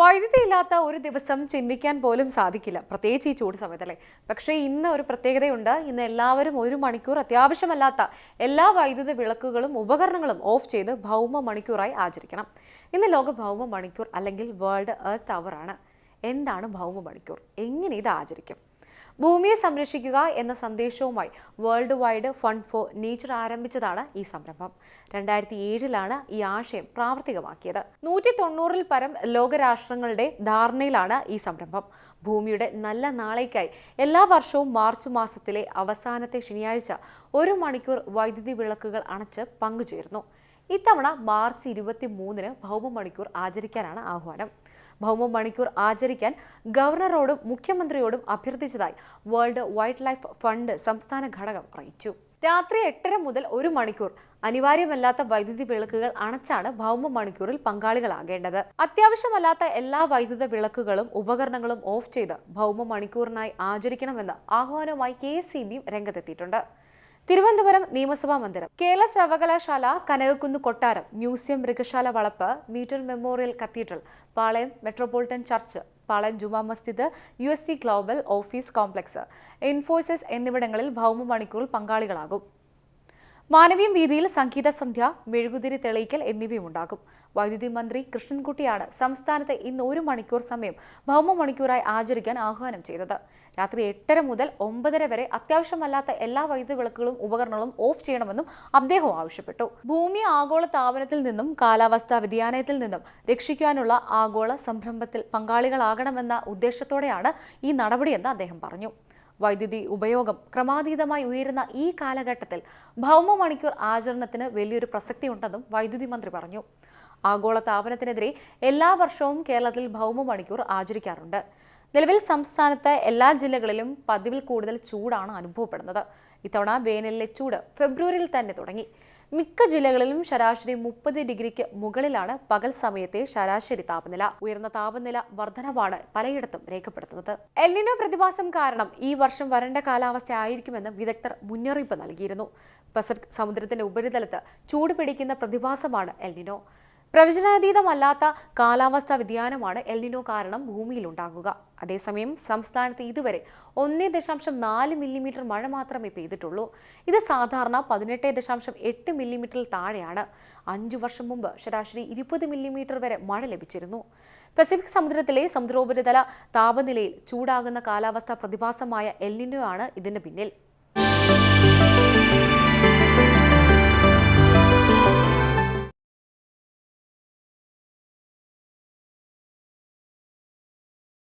വൈദ്യുതി ഇല്ലാത്ത ഒരു ദിവസം ചിന്തിക്കാൻ പോലും സാധിക്കില്ല. പ്രത്യേകിച്ച് ഈ ചൂട് സമയത്തല്ലേ. പക്ഷേ ഇന്ന് ഒരു പ്രത്യേകതയുണ്ട്. ഇന്ന് എല്ലാവരും ഒരു മണിക്കൂർ അത്യാവശ്യമല്ലാത്ത എല്ലാ വൈദ്യുത വിളക്കുകളും ഉപകരണങ്ങളും ഓഫ് ചെയ്ത് ഭൗമ മണിക്കൂറായി ആചരിക്കണം. ഇന്ന് ലോക ഭൗമ മണിക്കൂർ അല്ലെങ്കിൽ വേൾഡ് എർത്ത് അവർ ആണ് എന്താണ് ഭൗമ മണിക്കൂർ? എങ്ങനെ ഇത് ആചരിക്കും? ഭൂമിയെ സംരക്ഷിക്കുക എന്ന സന്ദേശവുമായി world wide fund for nature ആരംഭിച്ചതാണ് ഈ സംരംഭം. രണ്ടായിരത്തി ഏഴിലാണ് ഈ ആശയം പ്രാവർത്തികമാക്കിയത്. നൂറ്റി തൊണ്ണൂറിൽ പരം ലോകരാഷ്ട്രങ്ങളുടെ ധാരണയിലാണ് ഈ സംരംഭം. ഭൂമിയുടെ നല്ല നാളേക്കായി എല്ലാ വർഷവും മാർച്ച് മാസത്തിലെ അവസാനത്തെ ശനിയാഴ്ച ഒരു മണിക്കൂർ വൈദ്യുതി വിളക്കുകൾ അണച്ച് പങ്കുചേർന്നു ഇത്തവണ മാർച്ച് ഇരുപത്തി മൂന്നിന് ഭൗമ മണിക്കൂർ ആചരിക്കാനാണ് ആഹ്വാനം. ഭൗമ മണിക്കൂർ ആചരിക്കാൻ ഗവർണറോടും മുഖ്യമന്ത്രിയോടും അഭ്യർത്ഥിച്ചതായി വേൾഡ് വൈൽഡ് ലൈഫ് ഫണ്ട് സംസ്ഥാന ഘടകം അറിയിച്ചു. രാത്രി എട്ടര മുതൽ ഒരു മണിക്കൂർ അനിവാര്യമല്ലാത്ത വൈദ്യുതി വിളക്കുകൾ അണച്ചാണ് ഭൗമ മണിക്കൂറിൽ പങ്കാളികളാകേണ്ടത്. അത്യാവശ്യമല്ലാത്ത എല്ലാ വൈദ്യുത വിളക്കുകളും ഉപകരണങ്ങളും ഓഫ് ചെയ്ത് ഭൗമ മണിക്കൂറിനായി ആചരിക്കണമെന്ന് ആഹ്വാനവുമായി കെ എസ് രംഗത്തെത്തിയിട്ടുണ്ട്. തിരുവനന്തപുരം നിയമസഭാ മന്ദിരം. കേരള സർവകലാശാല കനകക്കുന്ന് കൊട്ടാരം മ്യൂസിയം മൃഗശാല വളപ്പ് metre memorial cathedral Palayam metropolitan church Palayam Juma Masjid U S global office complex. Infosys എന്നിവിടങ്ങളിൽ ഭൗമ മണിക്കൂറിൽ പങ്കാളികളാകും. മാനവീയം വീതിയിൽ സംഗീത സന്ധ്യ മെഴുകുതിരി തെളിയിക്കൽ എന്നിവയും ഉണ്ടാകും വൈദ്യുതി മന്ത്രി കൃഷ്ണൻകുട്ടിയാണ് സംസ്ഥാനത്ത് ഇന്ന് ഒരു മണിക്കൂർ സമയം ഭൗമ മണിക്കൂറായി ആചരിക്കാൻ ആഹ്വാനം ചെയ്തത്. രാത്രി എട്ടര മുതൽ ഒമ്പതര വരെ അത്യാവശ്യമല്ലാത്ത എല്ലാ വൈദ്യുതി വിളക്കുകളും ഉപകരണങ്ങളും ഓഫ് ചെയ്യണമെന്നും അദ്ദേഹം ആവശ്യപ്പെട്ടു. ഭൂമി ആഗോള താപനത്തിൽ നിന്നും കാലാവസ്ഥാ വ്യതിയാനത്തിൽ നിന്നും രക്ഷിക്കാനുള്ള ആഗോള സംരംഭത്തിൽ പങ്കാളികളാകണമെന്ന ഉദ്ദേശത്തോടെയാണ് ഈ നടപടിയെന്ന് അദ്ദേഹം പറഞ്ഞു. വൈദ്യുതി ഉപയോഗം ക്രമാതീതമായി ഉയരുന്ന ഈ കാലഘട്ടത്തിൽ ഭൗമ മണിക്കൂർ ആചരണത്തിന് വലിയൊരു പ്രസക്തി ഉണ്ടെന്നും വൈദ്യുതി മന്ത്രി പറഞ്ഞു. ആഗോള താപനത്തിനെതിരെ എല്ലാ വർഷവും കേരളത്തിൽ ഭൗമ മണിക്കൂർ ആചരിക്കാറുണ്ട്. നിലവിൽ സംസ്ഥാനത്ത് എല്ലാ ജില്ലകളിലും പതിവിൽ കൂടുതൽ ചൂടാണ് അനുഭവപ്പെടുന്നത്. ഇത്തവണ വേനലിലെ ചൂട് ഫെബ്രുവരിയിൽ തന്നെ തുടങ്ങി. മിക്ക ജില്ലകളിലും ശരാശരി മുപ്പത് ഡിഗ്രിക്ക് മുകളിലാണ് പകൽ സമയത്തെ ശരാശരി താപനില. ഉയർന്ന താപനില വർധനവാണ് പലയിടത്തും രേഖപ്പെടുത്തുന്നത്. എല്ലിനോ പ്രതിഭാസം കാരണം ഈ വർഷം വരണ്ട കാലാവസ്ഥ ആയിരിക്കുമെന്ന് വിദഗ്ധർ മുന്നറിയിപ്പ് നൽകിയിരുന്നു. പസഫിക് സമുദ്രത്തിന്റെ ഉപരിതലത്ത് ചൂട് പിടിക്കുന്ന പ്രതിഭാസമാണ് എല്ലിനോ പ്രവചനാതീതമല്ലാത്ത കാലാവസ്ഥാ വ്യതിയാനമാണ് എല്ലിനോ കാരണം ഭൂമിയിൽ ഉണ്ടാകുക അതേസമയം സംസ്ഥാനത്ത് ഇതുവരെ ഒന്നേ ദശാംശം നാല് മില്ലിമീറ്റർ മഴ മാത്രമേ പെയ്തിട്ടുള്ളൂ. ഇത് സാധാരണ പതിനെട്ട് ദശാംശം എട്ട് മില്ലിമീറ്ററിൽ താഴെയാണ്. അഞ്ചു വർഷം മുമ്പ് ശരാശരി ഇരുപത് മില്ലിമീറ്റർ വരെ മഴ ലഭിച്ചിരുന്നു. പസഫിക് സമുദ്രത്തിലെ സമുദ്രോപരിതല താപനിലയിൽ ചൂടാകുന്ന കാലാവസ്ഥാ പ്രതിഭാസമായ എൽനിനോ ആണ് ഇതിന് പിന്നിൽ.